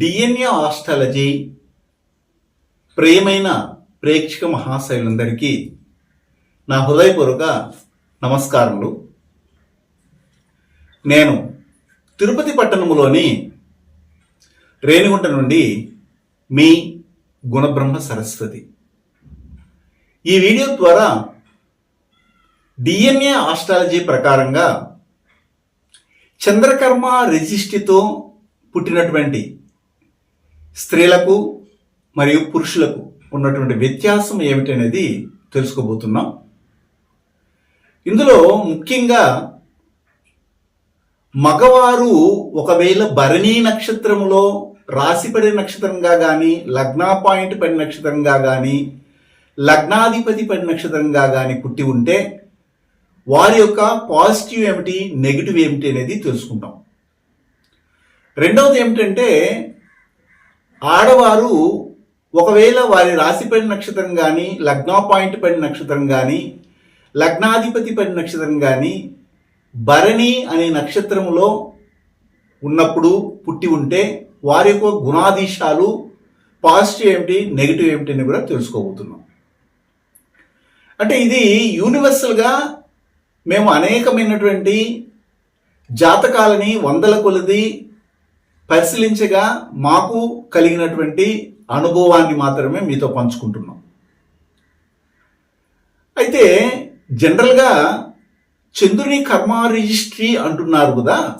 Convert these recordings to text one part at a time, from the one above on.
DNA astrology ప్రియమైన ప్రేక్షక మహాశైలందరికీ నా హృదయపూర్వక నమస్కారములు. నేను తిరుపతి పట్టణములోని రేణిగుంట నుండి మీ గుణబ్రహ్మ సరస్వతి. ఈ వీడియో ద్వారా డిఎన్ఏ ఆస్ట్రాలజీ ప్రకారంగా చంద్రకర్మ రిజిస్ట్రీతో పుట్టినటువంటి స్త్రీలకు మరియు పురుషులకు ఉన్నటువంటి వ్యత్యాసం ఏమిటనేది తెలుసుకోబోతున్నాం. ఇందులో ముఖ్యంగా మగవారు ఒకవేళ భరణీ నక్షత్రములో రాశిపడి నక్షత్రంగా కానీ లగ్నా పాయింట్ పడి నక్షత్రంగా కానీ లగ్నాధిపతి పడి నక్షత్రంగా కానీ పుట్టి ఉంటే వారి యొక్క పాజిటివ్ ఏమిటి నెగిటివ్ ఏమిటి అనేది తెలుసుకుంటాం. రెండవది ఏమిటంటే ఆడవారు ఒకవేళ వారి రాశిపడి నక్షత్రం కానీ లగ్న పాయింట్ పడి నక్షత్రం కానీ లగ్నాధిపతి పడి నక్షత్రం కానీ భరణి అనే నక్షత్రములో ఉన్నప్పుడు పుట్టి ఉంటే వారి యొక్క గుణాధీశాలు పాజిటివ్ ఏమిటి నెగిటివ్ ఏమిటి అని కూడా తెలుసుకోబోతున్నాం. అంటే ఇది యూనివర్సల్గా మేము అనేకమైనటువంటి జాతకాలని వందల కొలది పరిశీలించగా మాకు కలిగినటువంటి అనుభవాన్ని మాత్రమే మీతో పంచుకుంటున్నాం. అయితే జనరల్గా చంద్రుని కర్మ రిజిస్ట్రీ అంటున్నారు కదా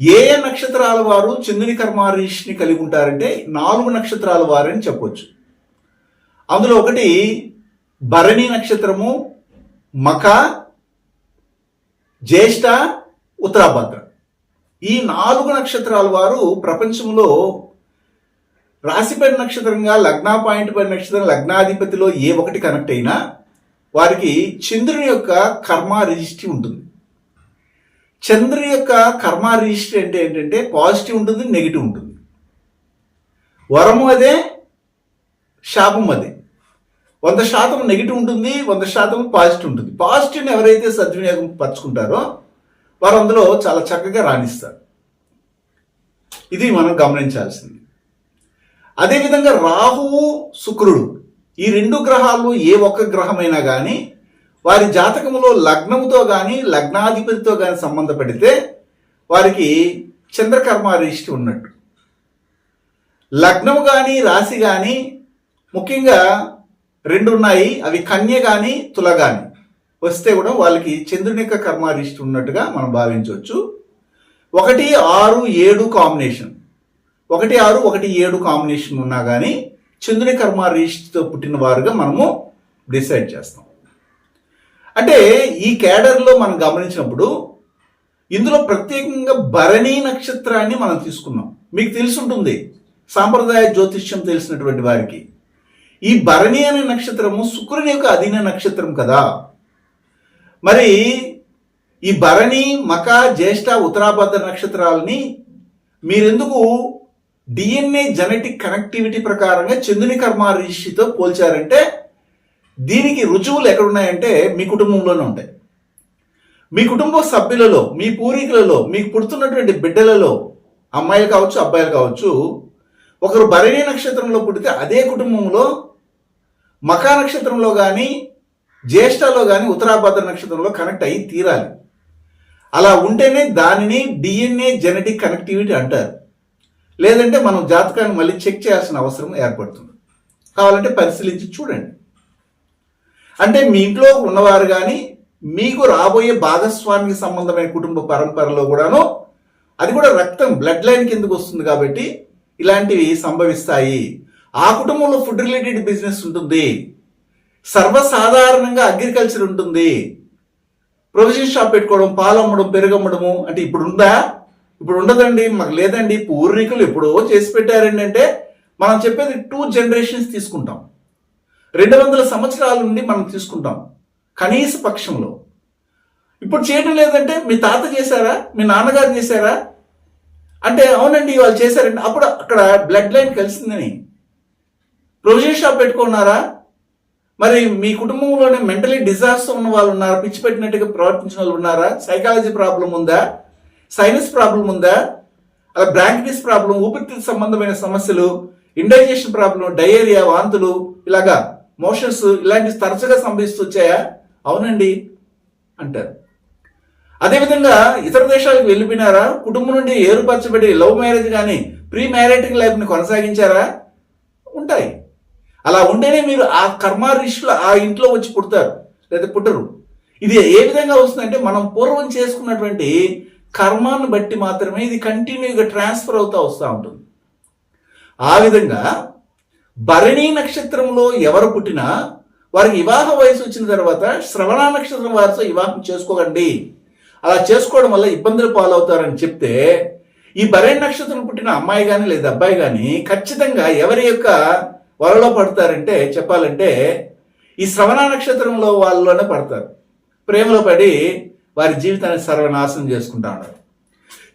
ఏ నక్షత్రాల వారు చంద్రుని కర్మ రిజిస్ట్రీని కలిగి ఉంటారంటే నాలుగు నక్షత్రాల వారని చెప్పొచ్చు. అందులో ఒకటి భరణి నక్షత్రము మఖ జ్యేష్ఠ ఉత్తరాభద్ర. ఈ నాలుగు నక్షత్రాల వారు ప్రపంచంలో రాశిపడి నక్షత్రంగా లగ్నా పాయింట్ పడి నక్షత్రం లగ్నాధిపతిలో ఏ ఒకటి కనెక్ట్ అయినా వారికి చంద్రుని యొక్క కర్మ రిజిస్ట్రీ ఉంటుంది. చంద్రుని యొక్క కర్మ రిజిస్ట్రీ అంటే ఏంటంటే పాజిటివ్ ఉంటుంది నెగిటివ్ ఉంటుంది. వరము అదే శాపం అదే. వంద శాతం నెగిటివ్ ఉంటుంది వంద శాతం పాజిటివ్ ఉంటుంది. పాజిటివ్ని ఎవరైతే సద్వినియోగం పరుచుకుంటారో వారు అందులో చాలా చక్కగా రాణిస్తారు. ఇది మనం గమనించాల్సింది. అదేవిధంగా రాహువు శుక్రుడు ఈ రెండు గ్రహాలు ఏ ఒక్క గ్రహమైనా కానీ వారి జాతకములో లగ్నముతో కానీ లగ్నాధిపతితో కానీ సంబంధపడితే వారికి చంద్రకర్మ రిష్టి ఉన్నట్టు. లగ్నము కానీ రాశి కానీ ముఖ్యంగా రెండు ఉన్నాయి అవి కన్య కానీ తుల కానీ వస్తే కూడా వాళ్ళకి చంద్రుని యొక్క కర్మ రిష్టి ఉన్నట్టుగా మనం భావించవచ్చు. ఒకటి ఆరు ఏడు కాంబినేషన్ ఒకటి ఆరు ఒకటి ఏడు కాంబినేషన్ ఉన్నా కానీ చంద్రుని కర్మ రిష్టితో పుట్టిన వారుగా మనము డిసైడ్ చేస్తాం. అంటే ఈ క్యాడర్లో మనం గమనించినప్పుడు ఇందులో ప్రత్యేకంగా భరణీ నక్షత్రాన్ని మనం తీసుకున్నాం. మీకు తెలుసుంటుంది. సాంప్రదాయ జ్యోతిష్యం తెలిసినటువంటి వారికి. ఈ భరణి అనే నక్షత్రము శుక్రుని యొక్క అధీన నక్షత్రం కదా. మరి ఈ భరణి మక జ్యేష్ఠ ఉత్తరాభద్ర నక్షత్రాలని మీరెందుకు డిఎన్ఏ జెనెటిక్ కనెక్టివిటీ ప్రకారంగా చంద్రుని కర్మ రిషితో పోల్చారంటే దీనికి రుజువులు ఎక్కడున్నాయంటే మీ కుటుంబంలోనే ఉంటాయి. మీ కుటుంబ సభ్యులలో మీ పూర్వీకులలో మీకు పుడుతున్నటువంటి బిడ్డలలో అమ్మాయిలు కావచ్చు అబ్బాయిలు కావచ్చు ఒకరు భరణి నక్షత్రంలో పుడితే అదే కుటుంబంలో మకా నక్షత్రంలో కానీ జ్యేష్ఠలో కానీ ఉత్తరాభద్ర నక్షత్రంలో కనెక్ట్ అయ్యి తీరాలి. అలా ఉంటేనే దానిని డిఎన్ఏ జెనెటిక్ కనెక్టివిటీ అంటారు. లేదంటే మనం జాతకాన్ని మళ్ళీ చెక్ చేయాల్సిన అవసరం ఏర్పడుతుంది. కావాలంటే పరిశీలించి చూడండి. అంటే మీ ఇంట్లో ఉన్నవారు కానీ మీకు రాబోయే భాగస్వామికి సంబంధమైన కుటుంబ పరంపరలో కూడాను అది కూడా రక్తం బ్లడ్ లైన్ కిందకు వస్తుంది కాబట్టి ఇలాంటివి సంభవిస్తాయి. ఆ కుటుంబంలో ఫుడ్ రిలేటెడ్ బిజినెస్ ఉంటుంది. సర్వసాధారణంగా అగ్రికల్చర్ ఉంటుంది. ప్రొవిజన్ షాప్ పెట్టుకోవడం పాలు అమ్మడం అంటే ఇప్పుడు ఉందా? ఇప్పుడు ఉండదండి మాకు లేదండి. పూర్వీకులు ఎప్పుడో చేసి పెట్టారండి అంటే మనం చెప్పేది టూ జనరేషన్స్ తీసుకుంటాం. రెండు వందల సంవత్సరాల నుండి మనం తీసుకుంటాం. కనీస పక్షంలో. ఇప్పుడు చేయడం లేదంటే మీ తాత చేశారా? మీ నాన్నగారు చేశారా? అంటే అవునండి వాళ్ళు చేశారండి. అప్పుడు అక్కడ బ్లడ్ లైన్ కలిసిందని. ప్రొవిజన్ షాప్ పెట్టుకున్నారా? మరి మీ కుటుంబంలోనే మెంటలీ డిజాస్టర్ ఉన్న వాళ్ళు ఉన్నారా? పిచ్చి పెట్టినట్టుగా ప్రవర్తించిన వాళ్ళు ఉన్నారా? సైకాలజీ ప్రాబ్లం ఉందా? సైనస్ ప్రాబ్లం ఉందా? అలా బ్రాంకిటిస్ ప్రాబ్లం ఊపిరితిత్తు సంబంధమైన సమస్యలు ఇండైజెషన్ ప్రాబ్లం డయేరియా వాంతులు ఇలాగా మోషన్స్ ఇలాంటి తరచుగా సంభవిస్తూ వచ్చాయా? అవునండి అంటారు. అదేవిధంగా ఇతర దేశాలకు వెళ్ళిపోయినారా? కుటుంబం నుండి ఏర్పరచబడి లవ్ మ్యారేజ్ కానీ ప్రీ మ్యారేటింగ్ లైఫ్ని కొనసాగించారా? ఉంటాయి. అలా ఉంటేనే మీరు ఆ కర్మారిష్లు ఆ ఇంట్లో వచ్చి పుడతారు లేదా పుట్టరు. ఇది ఏ విధంగా వస్తుందంటే మనం పూర్వం చేసుకున్నటువంటి కర్మాన్ని బట్టి మాత్రమే ఇది కంటిన్యూగా ట్రాన్స్ఫర్ అవుతా వస్తూ ఉంటుంది. ఆ విధంగా భరణి నక్షత్రంలో ఎవరు పుట్టినా వారికి వివాహ వయసు వచ్చిన తర్వాత శ్రవణ నక్షత్రం వారితో వివాహం చేసుకోకండి. అలా చేసుకోవడం వల్ల ఇబ్బందులు పాలవుతారని చెప్తే ఈ భరణి నక్షత్రం పుట్టిన అమ్మాయి కానీ లేదా అబ్బాయి కానీ ఖచ్చితంగా ఎవరి యొక్క వరలో పడతారంటే చెప్పాలంటే ఈ శ్రవణ నక్షత్రంలో వాళ్ళలోనే పడతారు. ప్రేమలో పడి వారి జీవితాన్ని సర్వనాశనం చేసుకుంటా ఉన్నారు.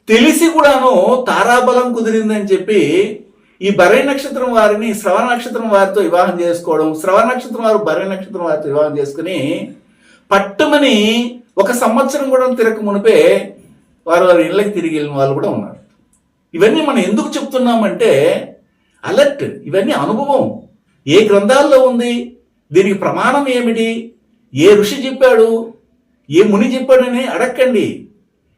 తెలిసి కూడాను తారాబలం కుదిరిందని చెప్పి ఈ భరణి నక్షత్రం వారిని శ్రవణ నక్షత్రం వారితో వివాహం చేసుకోవడం శ్రవణ నక్షత్రం వారు భరణి నక్షత్రం వారితో వివాహం చేసుకుని పట్టుమని ఒక సంవత్సరం కూడా తిరగక మునిపే వారు వారి ఇళ్ళకి తిరిగి వెళ్ళిన వాళ్ళు కూడా ఉన్నారు. ఇవన్నీ మనం ఎందుకు చెప్తున్నామంటే అలర్ట్. ఇవన్నీ అనుభవం. ఏ గ్రంథాల్లో ఉంది? దీనికి ప్రమాణం ఏమిటి? ఏ ఋషి చెప్పాడు? ఏ ముని చెప్పాడని అడక్కండి.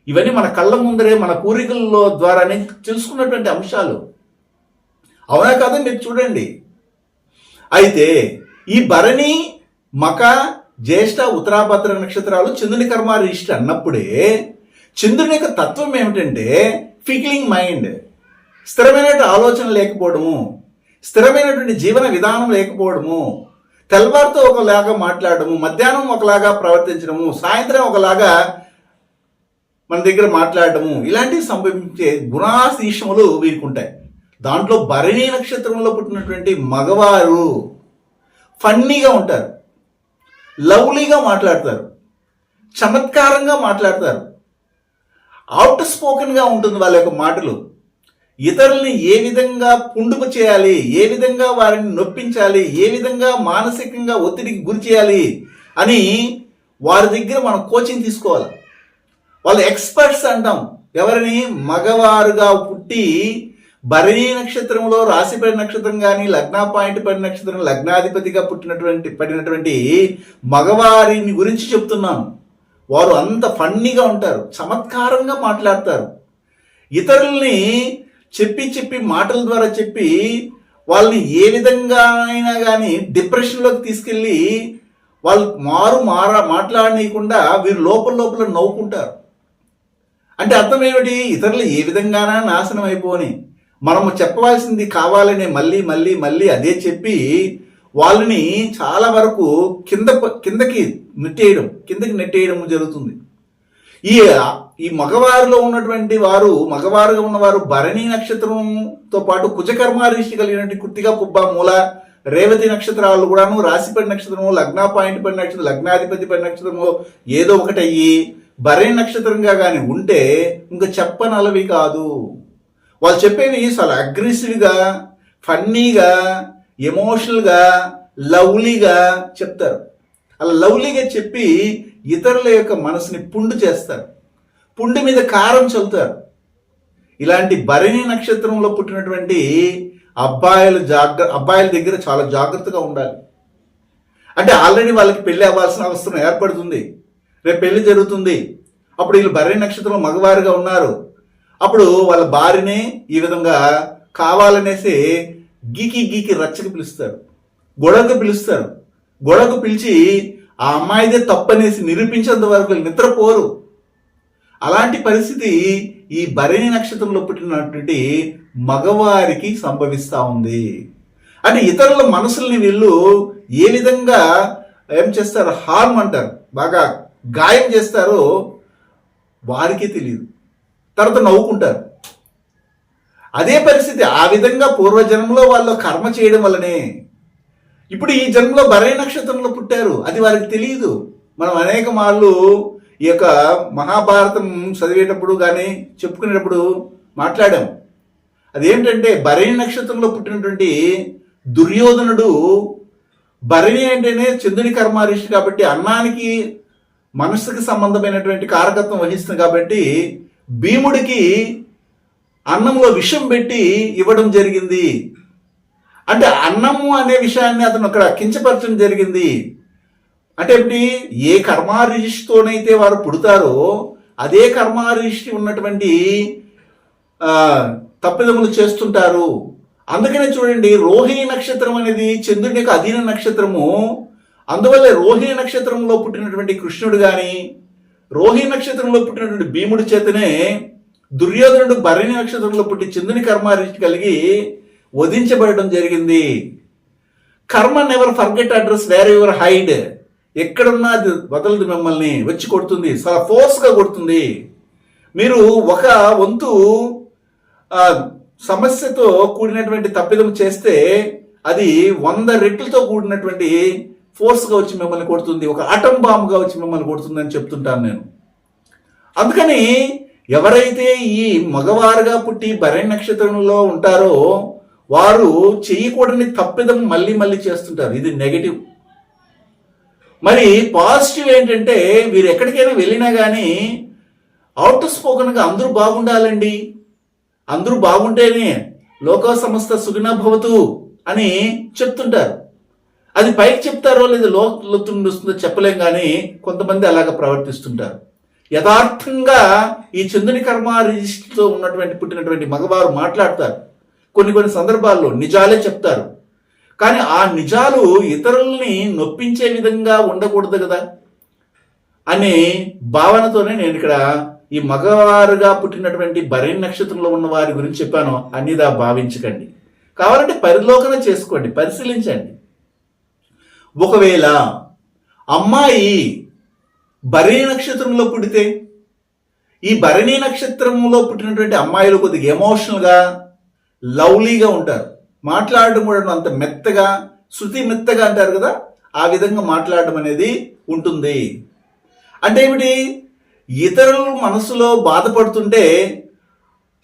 ఇవన్నీ మన కళ్ళ ముందరే మన పూర్వీకుల్లో ద్వారానే తెలుసుకున్నటువంటి అంశాలు. అవునా కాదా మీరు చూడండి. అయితే ఈ భరణి మక జ్యేష్ఠ ఉత్తరాభద్ర నక్షత్రాలు చంద్రుని కర్మ రిజిస్టర్ అన్నప్పుడే చంద్రుని యొక్క తత్వం ఏమిటంటే ఫిక్లింగ్ మైండ్. స్థిరమైనటువంటి ఆలోచన లేకపోవడము స్థిరమైనటువంటి జీవన విధానం లేకపోవడము తెల్లవారితో ఒకలాగా మాట్లాడడము మధ్యాహ్నం ఒకలాగా ప్రవర్తించడము సాయంత్రం ఒకలాగా మన దగ్గర మాట్లాడటము ఇలాంటివి సంభవించే గుణాశీషములు వీరికి ఉంటాయి దాంట్లో భరణి నక్షత్రంలో పుట్టినటువంటి మగవారు ఫన్నీగా ఉంటారు. లవ్లీగా మాట్లాడతారు. చమత్కారంగా మాట్లాడతారు. అవుట్ స్పోకెన్గా ఉంటుంది వాళ్ళ యొక్క మాటలు ఇతరుల్ని ఏ విధంగా పుండుకు చేయాలి ఏ విధంగా వారిని నొప్పించాలి ఏ విధంగా మానసికంగా ఒత్తిడికి గురి చేయాలి అని వారి దగ్గర మనం కోచింగ్ తీసుకోవాలి. వాళ్ళు ఎక్స్పర్ట్స్ అంటాం. ఎవరిని మగవారుగా పుట్టి భరణి నక్షత్రంలో రాశిపడి నక్షత్రం కానీ లగ్న పాయింట్ పడి నక్షత్రం లగ్నాధిపతిగా పుట్టినటువంటి పడినటువంటి మగవారిని గురించి చెప్తున్నాను. వారు అంత ఫన్నీగా ఉంటారు. చమత్కారంగా మాట్లాడతారు. ఇతరుల్ని చెప్పి చెప్పి మాటల ద్వారా చెప్పి వాళ్ళని ఏ విధంగా అయినా కానీ డిప్రెషన్లోకి తీసుకెళ్ళి వాళ్ళు మారు మారా మాట్లాడనీయకుండా వీరు లోపల లోపల నవ్వుకుంటారు. అంటే అర్థం ఏమిటి? ఇతరులు ఏ విధంగానా నాశనం అయిపోని. మనము చెప్పవలసింది కావాలని మళ్ళీ మళ్ళీ మళ్ళీ అదే చెప్పి వాళ్ళని చాలా వరకు కింద కిందకి నెట్టేయడం కిందకి నెట్టేయడం జరుగుతుంది. ఈ ఈ మగవారిలో ఉన్నటువంటి వారు మగవారుగా ఉన్నవారు భరణి నక్షత్రంతో పాటు కుజకర్మ కలిగినటువంటి కుర్తిగా పుబ్బ మూల రేవతి నక్షత్రాలు కూడాను రాశిపడి నక్షత్రము లగ్న పాయింట్ పడి నక్షత్రం లగ్నాధిపతి పడి నక్షత్రము ఏదో ఒకటి అయ్యి భరణి నక్షత్రంగా కానీ ఉంటే ఇంకా చెప్పనలవి కాదు. వాళ్ళు చెప్పేవి చాలా అగ్రెసివ్గా ఫన్నీగా ఎమోషనల్గా లవ్లీగా చెప్తారు. అలా లవ్లీగా చెప్పి ఇతరుల యొక్క మనసుని పుండు చేస్తారు. పుండు మీద కారం చల్లుతారు. ఇలాంటి భరణి నక్షత్రంలో పుట్టినటువంటి అబ్బాయిలు జాగ్ర అబ్బాయిల దగ్గర చాలా జాగ్రత్తగా ఉండాలి. అంటే ఆల్రెడీ వాళ్ళకి పెళ్ళి అవ్వాల్సిన అవసరం ఏర్పడుతుంది. రేపు పెళ్ళి జరుగుతుంది. అప్పుడు వీళ్ళు భరణి నక్షత్రం మగవారుగా ఉన్నారు. అప్పుడు వాళ్ళ భార్యని ఈ విధంగా కావాలనేసి గీకి గీకి రచ్చకి పిలుస్తారు. గొడవకు పిలుస్తారు. గొడవకు పిలిచి ఆ అమ్మాయిదే తప్పనేసి నిరూపించేంత వరకు నిద్రపోరు. అలాంటి పరిస్థితి ఈ భరణి నక్షత్రంలో పుట్టినటువంటి మగవారికి సంభవిస్తూ ఉంది. అంటే ఇతరుల మనసుల్ని వీళ్ళు ఏ విధంగా ఏం చేస్తారు? హార్మ్ అంటారు. బాగా గాయం చేస్తారో వారికే తెలియదు. తర్వాత నవ్వుకుంటారు. అదే పరిస్థితి ఆ విధంగా పూర్వజన్మలో వాళ్ళు కర్మ చేయడం వల్లనే ఇప్పుడు ఈ జన్మలో భరణి నక్షత్రంలో పుట్టారు. అది వారికి తెలియదు మనం అనేక మార్లు ఈ యొక్క మహాభారతం చదివేటప్పుడు కానీ చెప్పుకునేటప్పుడు మాట్లాడాం. అదేంటంటే భరణి నక్షత్రంలో పుట్టినటువంటి దుర్యోధనుడు భరణి అంటేనే చంద్రుని కర్మారిష్టి కాబట్టి అన్నానికి మనస్సుకి సంబంధమైనటువంటి కారకత్వం వహిస్తుంది కాబట్టి భీముడికి అన్నంలో విషం పెట్టి ఇవ్వడం జరిగింది. అంటే అన్నము అనే విషయాన్ని అతను అక్కడ కించపరచడం జరిగింది. అంటే ఏమిటి? ఏ కర్మారిజిస్తోనైతే వారు పుడతారో అదే కర్మారిష్టి ఉన్నటువంటి తప్పిదములు చేస్తుంటారు. అందుకనే చూడండి రోహిణి నక్షత్రం అనేది చంద్రుని యొక్క అధీన నక్షత్రము. అందువల్ల రోహిణి నక్షత్రంలో పుట్టినటువంటి కృష్ణుడు కానీ రోహిణి నక్షత్రంలో పుట్టినటువంటి భీముడి చేతనే దుర్యోధనుడు భరణి నక్షత్రంలో పుట్టి చంద్రుని కర్మారిష్టి కలిగి వధించబడడం జరిగింది. Karma never forget address where your hide ఎక్కడున్నా అది వదలదు మిమ్మల్ని వచ్చి కొడుతుంది చాలా ఫోర్స్గా కొడుతుంది. మీరు ఒక వంతు సమస్యతో కూడినటువంటి తప్పిదం చేస్తే అది వంద రెట్లతో కూడినటువంటి ఫోర్స్గా వచ్చి మిమ్మల్ని కొడుతుంది ఒక అటం బాంబుగా వచ్చి మిమ్మల్ని కొడుతుంది అని చెప్తుంటాను నేను. అందుకని ఎవరైతే ఈ మగవారుగా పుట్టి భరణ్ నక్షత్రంలో ఉంటారో వారు చేయకూడని తప్పిదం మళ్ళీ మళ్ళీ చేస్తుంటారు. ఇది నెగటివ్ మరి పాజిటివ్ ఏంటంటే వీరు ఎక్కడికైనా వెళ్ళినా కానీ అవుట్ స్పోకన్గా అందరూ బాగుండాలండి. అందరూ బాగుంటేనే లోక సంస్థ సుగుణ భవతు అని చెప్తుంటారు. అది పైకి చెప్తారో లేదా లోతుండి వస్తుందో చెప్పలేం కానీ కొంతమంది అలాగ ప్రవర్తిస్తుంటారు. యథార్థంగా ఈ చంద్రుని కర్మ రిజిస్టర్తో ఉన్నటువంటి పుట్టినటువంటి మగవారు మాట్లాడతారు. కొన్ని కొన్ని సందర్భాల్లో నిజాలే చెప్తారు. కానీ ఆ నిజాలు ఇతరుల్ని నొప్పించే విధంగా ఉండకూడదు కదా. అనే భావనతోనే నేను ఇక్కడ ఈ మగవారుగా పుట్టినటువంటి భరణి నక్షత్రంలో ఉన్న వారి గురించి చెప్పాను. అన్నిదా భావించకండి. కావాలంటే పరిలోకన చేసుకోండి పరిశీలించండి. ఒకవేళ అమ్మాయి భరణి నక్షత్రంలో పుడితే ఈ భరణి నక్షత్రంలో పుట్టినటువంటి అమ్మాయిలు కొద్దిగా ఎమోషనల్గా లవ్లీగా ఉంటారు. మాట్లాడడం కూడా అంత మెత్తగా శృతి మెత్తగా అంటారు కదా ఆ విధంగా మాట్లాడడం అనేది ఉంటుంది. అంటే ఏమిటి? ఇతరుల మనసులో బాధపడుతుంటే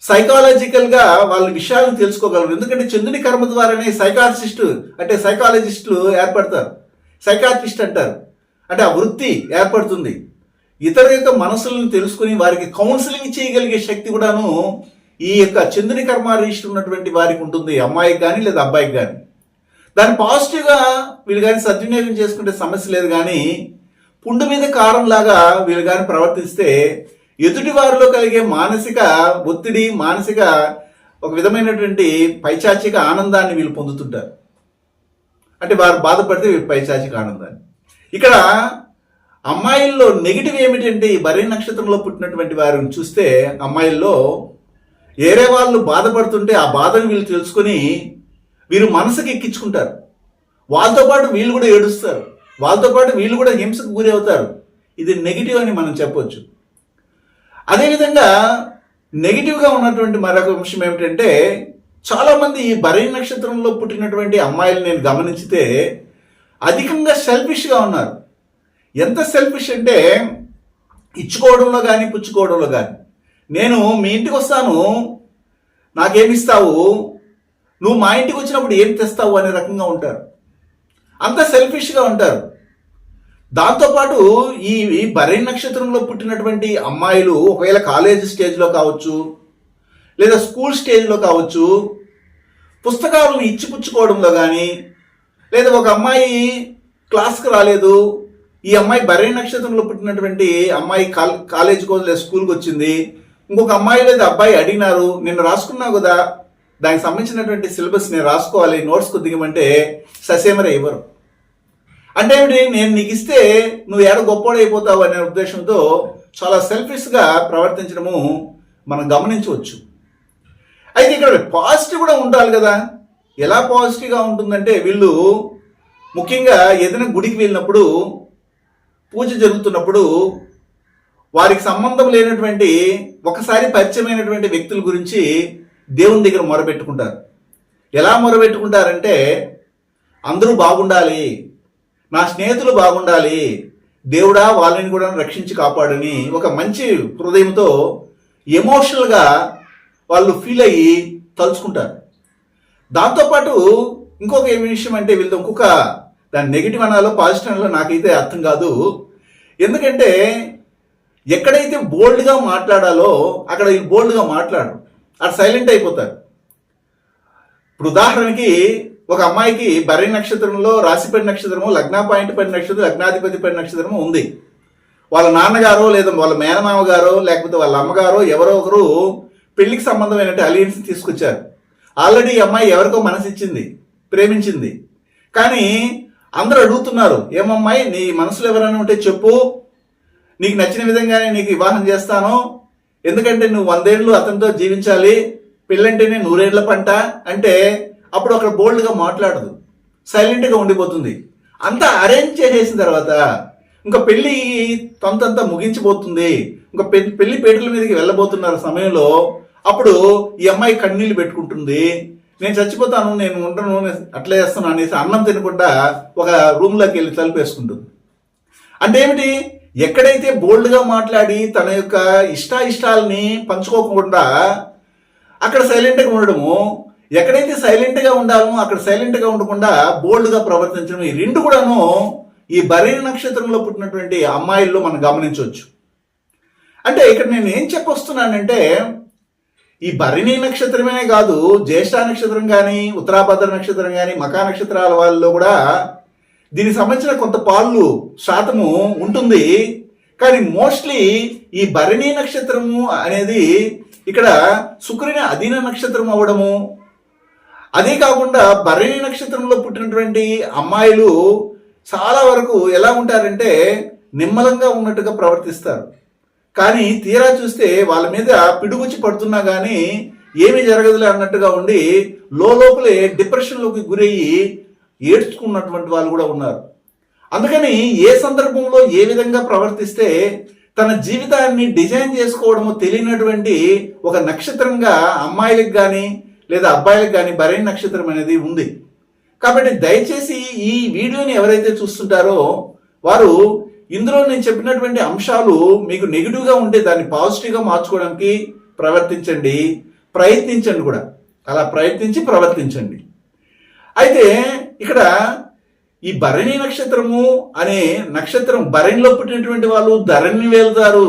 సైకాలజికల్గా వాళ్ళ విషయాలను తెలుసుకోగలరు. ఎందుకంటే చంద్రుని కర్మ ద్వారానే సైకాలజిస్ట్ అంటే సైకాలజిస్టులు ఏర్పడతారు. సైకాట్రిస్ట్ అంటారు. అంటే ఆ వృత్తి ఏర్పడుతుంది. ఇతరుల యొక్క మనసులను తెలుసుకుని వారికి కౌన్సిలింగ్ చేయగలిగే శక్తి కూడాను ఈ యొక్క చంద్రుని కర్మ రిజిస్టర్ ఉన్నటువంటి వారికి ఉంటుంది అమ్మాయికి కానీ లేదా అబ్బాయికి కానీ దాన్ని పాజిటివ్గా వీళ్ళు కానీ సద్వినియోగం చేసుకుంటే సమస్య లేదు కానీ పుండు మీద కారం లాగా వీళ్ళు కానీ ప్రవర్తిస్తే ఎదుటి వారిలో కలిగే మానసిక ఒత్తిడి మానసిక ఒక విధమైనటువంటి పైచాచిక ఆనందాన్ని వీళ్ళు పొందుతుంటారు. అంటే వారు బాధపడితే వీళ్ళు పైచాచిక ఆనందాన్ని. ఇక్కడ అమ్మాయిల్లో నెగిటివ్ ఏమిటంటే ఈ బరి నక్షత్రంలో పుట్టినటువంటి వారిని చూస్తే అమ్మాయిల్లో వేరే వాళ్ళు బాధపడుతుంటే ఆ బాధను వీళ్ళు తెలుసుకొని వీరు మనసుకి ఎక్కించుకుంటారు. వాళ్ళతో పాటు వీళ్ళు కూడా ఏడుస్తారు. వాళ్ళతో పాటు వీళ్ళు కూడా హింసకు గురి అవుతారు. ఇది నెగిటివ్ అని మనం చెప్పొచ్చు. అదేవిధంగా నెగిటివ్గా ఉన్నటువంటి మరొక అంశం ఏమిటంటే చాలామంది ఈ భరణి నక్షత్రంలో పుట్టినటువంటి అమ్మాయిలు నేను గమనించితే అధికంగా సెల్ఫిష్గా ఉన్నారు. ఎంత సెల్ఫిష్ అంటే ఇచ్చుకోవడంలో కానీ పుచ్చుకోవడంలో కానీ నేను మీ ఇంటికి వస్తాను. నాకేమిస్తావు? నువ్వు మా ఇంటికి వచ్చినప్పుడు ఏం తెస్తావు అనే రకంగా ఉంటారు. అంత సెల్ఫిష్గా ఉంటారు. దాంతోపాటు ఈ భరణి నక్షత్రంలో పుట్టినటువంటి అమ్మాయిలు ఒకవేళ కాలేజ్ స్టేజ్లో కావచ్చు లేదా స్కూల్ స్టేజ్లో కావచ్చు పుస్తకాలను ఇచ్చిపుచ్చుకోవడంలో కానీ లేదా ఒక అమ్మాయి క్లాస్కి రాలేదు ఈ అమ్మాయి భరణి నక్షత్రంలో పుట్టినటువంటి అమ్మాయి కాలేజీకో లేదా స్కూల్కి వచ్చింది ఇంకొక అమ్మాయి లేదా అబ్బాయి అడిగినారు నిన్ను రాసుకున్నావు కదా. దానికి సంబంధించినటువంటి సిలబస్ నేను రాసుకోవాలి నోట్స్కు దిగమంటే ససేమర ఇవ్వరు అంటే నేను నీకు ఇస్తే నువ్వు ఏడ గొప్పోడైపోతావు అనే ఉద్దేశంతో చాలా సెల్ఫిష్గా ప్రవర్తించడము మనం గమనించవచ్చు. అయితే ఇక్కడ పాజిటివ్ కూడా ఉండాలి కదా. ఎలా పాజిటివ్గా ఉంటుందంటే వీళ్ళు ముఖ్యంగా ఏదైనా గుడికి వెళ్ళినప్పుడు పూజ జరుగుతున్నప్పుడు వారికి సంబంధం లేనటువంటి ఒకసారి పరిచయమైనటువంటి వ్యక్తుల గురించి దేవుని దగ్గర మొరపెట్టుకుంటారు ఎలా మొరపెట్టుకుంటారంటే అందరూ బాగుండాలి నా స్నేహితులు బాగుండాలి దేవుడా వాళ్ళని కూడా రక్షించి కాపాడని ఒక మంచి హృదయంతో ఎమోషనల్గా వాళ్ళు ఫీల్ అయ్యి తలుచుకుంటారు. దాంతోపాటు ఇంకొక విషయం అంటే వీళ్ళతో ఇంకొక దాని నెగిటివ్ అనాలో పాజిటివ్ అనాలో నాకైతే అర్థం కాదు. ఎందుకంటే ఎక్కడైతే బోల్డ్గా మాట్లాడాలో అక్కడ వీళ్ళు బోల్డ్గా మాట్లాడరు. అక్కడ సైలెంట్ అయిపోతారు. ఇప్పుడు ఉదాహరణకి ఒక అమ్మాయికి బర్రె నక్షత్రంలో రాశిపడి నక్షత్రము లగ్న పాయింట్ పడి నక్షత్రం లగ్నాధిపతి పడి నక్షత్రము ఉంది. వాళ్ళ నాన్నగారో లేదా వాళ్ళ మేనమామ గారో లేకపోతే వాళ్ళ అమ్మగారో ఎవరో ఒకరు పెళ్ళికి సంబంధమైనట్టు అలియన్స్ తీసుకొచ్చారు. ఆల్రెడీ ఈ అమ్మాయి ఎవరికో మనసిచ్చింది ప్రేమించింది. కానీ అందరూ అడుగుతున్నారు ఏమమ్మాయి నీ మనసులో ఎవరైనా ఉంటే చెప్పు నీకు నచ్చిన విధంగానే నీకు వివాహం చేస్తాను. ఎందుకంటే నువ్వు వందేళ్ళు అతనితో జీవించాలి. పెళ్ళంటేనే నూరేళ్ళ పంట అంటే అప్పుడు అక్కడ బోల్డ్గా మాట్లాడదు. సైలెంట్గా ఉండిపోతుంది. అంతా అరేంజ్ చేసేసిన తర్వాత ఇంకా పెళ్ళి తొంతంతా ముగించిపోతుంది. ఇంకా పెళ్ళి పెళ్ళి పేటల మీదకి వెళ్ళబోతున్నారు సమయంలో అప్పుడు ఈ అమ్మాయి కన్నీళ్ళు పెట్టుకుంటుంది. నేను చచ్చిపోతాను నేను ఉండను అట్లా చేస్తాను అనేసి అన్నం తినకుండా ఒక రూమ్లోకి వెళ్ళి తలుపేసుకుంటుంది అంటే ఏమిటి? ఎక్కడైతే బోల్డ్గా మాట్లాడి తన యొక్క ఇష్టాయిష్టాలని పంచుకోకుండా అక్కడ సైలెంట్గా ఉండడము ఎక్కడైతే సైలెంట్గా ఉండాలో అక్కడ సైలెంట్గా ఉండకుండా బోల్డ్గా ప్రవర్తించడం ఈ రెండు కూడాను ఈ భరణి నక్షత్రంలో పుట్టినటువంటి అమ్మాయిల్లో మనం గమనించవచ్చు. అంటే ఇక్కడ నేను ఏం చెప్పొస్తున్నానంటే ఈ భరణి నక్షత్రమే కాదు జ్యేష్ఠ నక్షత్రం కానీ ఉత్తరాభద్ర నక్షత్రం కానీ మకా నక్షత్రాల వాళ్ళలో కూడా దీనికి సంబంధించిన కొంత పాలు శాతము ఉంటుంది. కానీ మోస్ట్లీ ఈ భరణి నక్షత్రము అనేది ఇక్కడ శుక్రుని అధీన నక్షత్రం అవ్వడము. అదే కాకుండా భరణి నక్షత్రంలో పుట్టినటువంటి అమ్మాయిలు చాలా వరకు ఎలా ఉంటారంటే నిమ్మలంగా ఉన్నట్టుగా ప్రవర్తిస్తారు. కానీ తీరా చూస్తే వాళ్ళ మీద పిడుగుచ్చి పడుతున్నా కానీ ఏమీ జరగదులే అన్నట్టుగా ఉండి లోపలే డిప్రెషన్లోకి గురయ్యి ఏడ్చుకున్నటువంటి వాళ్ళు కూడా ఉన్నారు. అందుకని ఏ సందర్భంలో ఏ విధంగా ప్రవర్తిస్తే తన జీవితాన్ని డిజైన్ చేసుకోవడము తెలియనటువంటి ఒక నక్షత్రంగా అమ్మాయిలకు కానీ లేదా అబ్బాయిలకు కానీ బరైన నక్షత్రం అనేది ఉంది. కాబట్టి దయచేసి ఈ వీడియోని ఎవరైతే చూస్తుంటారో వారు ఇందులో నేను చెప్పినటువంటి అంశాలు మీకు నెగిటివ్గా ఉంటే దాన్ని పాజిటివ్గా మార్చుకోవడానికి ప్రవర్తించండి ప్రయత్నించండి కూడా. అలా ప్రయత్నించి ప్రవర్తించండి. అయితే ఇక్కడ ఈ భరణి నక్షత్రము అనే నక్షత్రం భరణిలో పుట్టినటువంటి వాళ్ళు ధరణి వెళ్తారు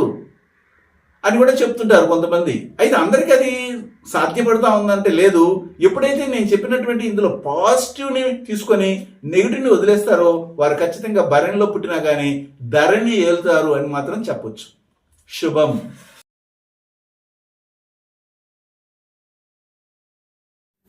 అని కూడా చెప్తుంటారు కొంతమంది. అయితే అందరికీ అది సాధ్యపడుతూ ఉందంటే లేదు. ఎప్పుడైతే నేను చెప్పినటువంటి ఇందులో పాజిటివ్ని తీసుకొని నెగిటివ్ని వదిలేస్తారో వారు ఖచ్చితంగా భరణిలో పుట్టినా కానీ ధరణి ఏలుతారు అని మాత్రం చెప్పొచ్చు. శుభం.